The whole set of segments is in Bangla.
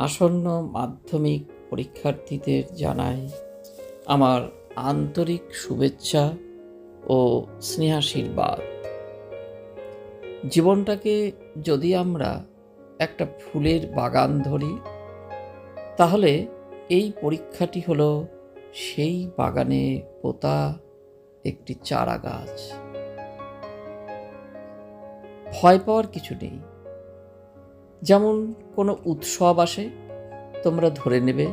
আসন্ন মাধ্যমিক পরীক্ষার্থীদের জানাই আমার আন্তরিক শুভেচ্ছা ও স্নেহাশীর্বাদ। জীবনটাকে যদি আমরা একটা ফুলের বাগান ধরি, তাহলে এই পরীক্ষাটি হলো সেই বাগানে পোতা একটি চারা গাছ ভয় পাওয়ার কিছু নেই। যেমন কোনো উৎসব আসে, তোমরা ধরে নেবে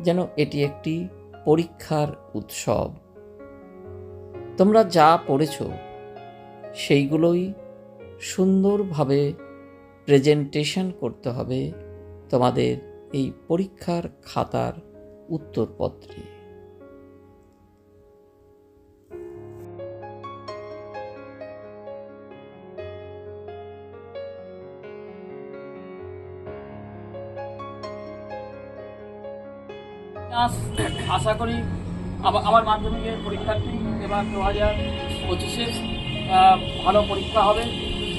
যেন এটি একটি পরীক্ষার উৎসব। তোমরা যা পড়েছ, সেইগুলোই সুন্দরভাবে প্রেজেন্টেশন করতে হবে তোমাদের এই পরীক্ষার খাতার উত্তরপত্রে। আশা করি আমার মাধ্যমিকের পরীক্ষার্থী এবার দু হাজার পঁচিশে ভালো পরীক্ষা হবে,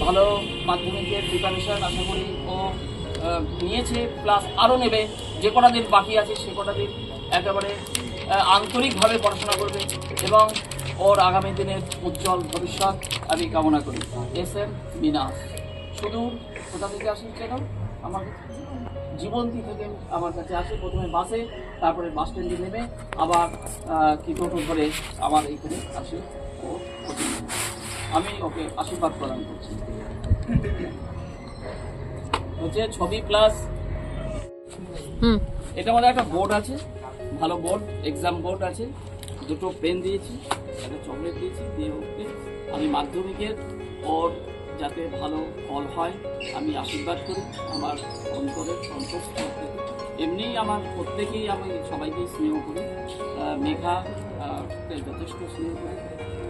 ভালো মাধ্যমিকের প্রিপারেশন আশা করি ও নিয়েছে প্লাস আরও নেবে, যে কটা দিন বাকি আছে সে কটা দিন একেবারে আন্তরিকভাবে পড়াশোনা করবে এবং ওর আগামী দিনের উজ্জ্বল ভবিষ্যৎ আমি কামনা করি। এস এম মিনাস শুধু কোথা থেকে আসেন কেন আমার জীবন্তী থেকে আমার কাছে আসে প্রথমে বাসে তারপরে বাস স্ট্যান্ডে নেমে আবার কি টোটো ধরে আমার এইখানে আসে ও আমি ওকে আশীর্বাদ প্রদান করছি। হচ্ছে ছবি প্লাস হুম। এটা আমাদের একটা বোর্ড আছে ভালো বোর্ড এক্সাম বোর্ড আছে। দুটো পেন দিয়েছি একটা চকলেট দিয়েছি দিয়ে ওকে আমি মাধ্যমিকের ওর যাতে ভালো ফল হয়, আমি আশীর্বাদ করি আমার অন্তরের সন্তোষ থেকে এমনিই আমার প্রত্যেকেই আমি সবাইকেই স্নেহ করি। মেঘা যথেষ্ট স্নেহ করি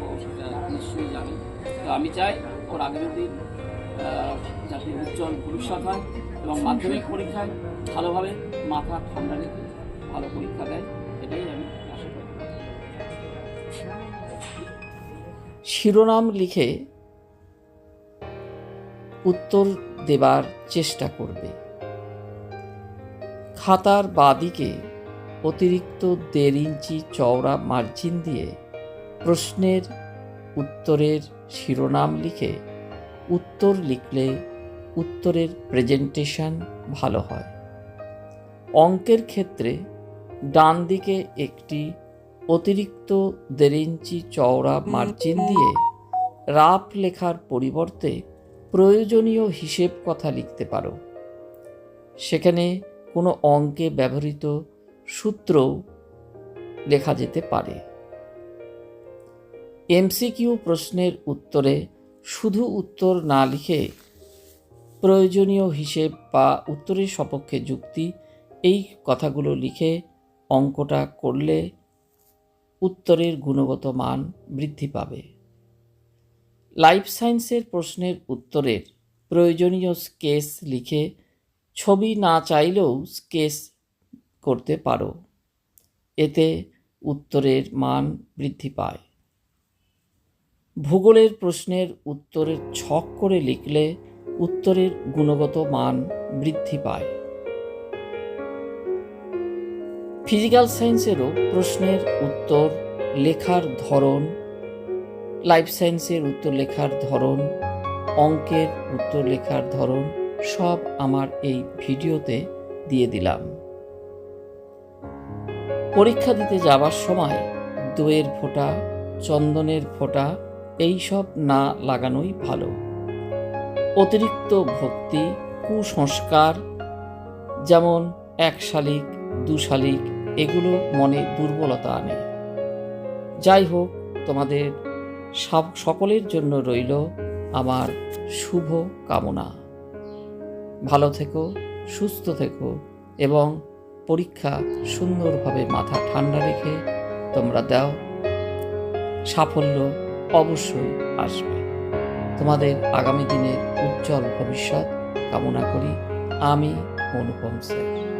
ও সেটা নিশ্চয়ই জানে। তো আমি চাই ওর আগামী দিন যাতে উজ্জ্বল ভবিষ্যৎ হয় এবং মাধ্যমিক পরীক্ষায় ভালোভাবে মাথা ঠান্ডা রেখে ভালো পরীক্ষা দেয়, এটাই আমি করি। শিরোনাম লিখে উত্তর দেবার চেষ্টা করবে। খাতার বাদিকে অতিরিক্ত দেড় ইঞ্চি চওড়া মার্জিন দিয়ে প্রশ্নের উত্তরের শিরোনাম লিখে উত্তর লিখলে উত্তরের প্রেজেন্টেশন ভালো হয়। অঙ্কের ক্ষেত্রে ডান দিকে একটি অতিরিক্ত দেড় ইঞ্চি চওড়া মার্জিন দিয়ে রাফ লেখার পরিবর্তে প্রয়োজনীয় হিসেব কথা লিখতে পারো। সেখানে কোনো অঙ্কে ব্যবহৃত সূত্রও লেখা যেতে পারে। এমসিকিউ প্রশ্নের উত্তরে শুধু উত্তর না লিখে প্রয়োজনীয় হিসেব বা উত্তরের সপক্ষে যুক্তি এই কথাগুলো লিখে অঙ্কটা করলে উত্তরের গুণগত মান বৃদ্ধি পাবে। লাইফ সায়েন্সের প্রশ্নের উত্তরের প্রয়োজনীয় স্কেচ লিখে ছবি না চাইলেও স্কেচ করতে পারো। এতে উত্তরের মান বৃদ্ধি পায়। ভূগোলের প্রশ্নের উত্তরের ছক করে লিখলে উত্তরের গুণগত মান বৃদ্ধি পায়। ফিজিক্যাল সায়েন্সেরও প্রশ্নের উত্তর লেখার ধরন লাইফ সায়েন্সের উত্তর লেখার ধরন, অঙ্কের উত্তর লেখার ধরন সব আমার এই ভিডিওতে দিয়ে দিলাম। পরীক্ষা দিতে যাবার সময় দইয়ের ফোঁটা, চন্দনের ফোঁটা, এইসব না লাগানোই ভালো। অতিরিক্ত ভক্তি, কুসংস্কার, যেমন এক শালিক, দু শালিক, এগুলো মনে দুর্বলতা আনে। যাই হোক, তোমাদের সব সকলের জন্য রইল আমার শুভ কামনা। ভালো থেকো, সুস্থ থেকো এবং পরীক্ষা সুন্দরভাবে মাথা ঠান্ডা রেখে তোমরা দাও। সাফল্য অবশ্যই আসবে। তোমাদের আগামী দিনের উজ্জ্বল ভবিষ্যৎ কামনা করি। আমি অনুপম স্যার